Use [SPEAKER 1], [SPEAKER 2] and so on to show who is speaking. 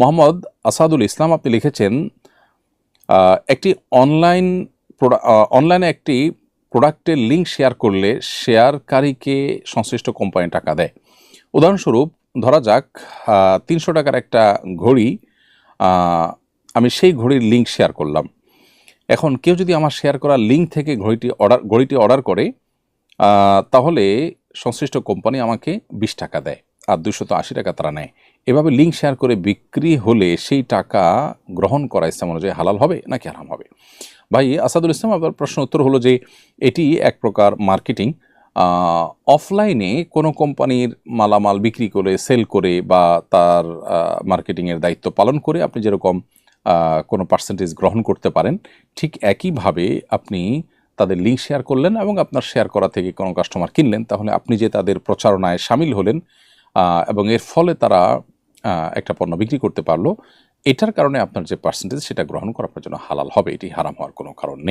[SPEAKER 1] মোহাম্মদ আসাদুল ইসলাম আপনি লিখেছেন একটি অনলাইন অনলাইনে একটি প্রোডাক্টের লিঙ্ক শেয়ার করলে শেয়ারকারীকে সংশ্লিষ্ট কোম্পানি টাকা দেয়। উদাহরণস্বরূপ, ধরা যাক তিনশো টাকার একটা ঘড়ি আমি সেই ঘড়ির লিঙ্ক শেয়ার করলাম। এখন কেউ যদি আমার শেয়ার করা লিঙ্ক থেকে ঘড়িটি অর্ডার ঘড়িটি অর্ডার করে তাহলে সংশ্লিষ্ট কোম্পানি আমাকে বিশ টাকা দেয়, আর দুশত আশি টাকা তারা নেয়। এভাবে লিঙ্ক শেয়ার করে বিক্রি হলে সেই টাকা গ্রহণ করা ইসলাম অনুযায়ী হালাল হবে নাকি হারাম হবে? ভাই, আসাদুল ইসলাম, আপনার প্রশ্ন উত্তর হলো যে এটি এক প্রকার মার্কেটিং অফলাইনে কোনো কোম্পানির মালামাল বিক্রি করে সেল করে বা তার মার্কেটিংয়ের দায়িত্ব পালন করে আপনি যেরকম কোনো পার্সেন্টেজ গ্রহণ করতে পারেন, ঠিক একইভাবে আপনি তাদের লিঙ্ক শেয়ার করলেন এবং আপনার শেয়ার করা থেকে কোনো কাস্টমার কিনলেন, তাহলে আপনি যে তাদের প্রচারণায় সামিল হলেন এবং এর ফলে তারা একটা পণ্য বিক্রি করতে পারল, এটার কারণে আপনার যে পার্সেন্টেজ সেটা গ্রহণ করা আপনার জন্য হালাল হবে, এটি হারাম হওয়ার কোনো কারণ নেই।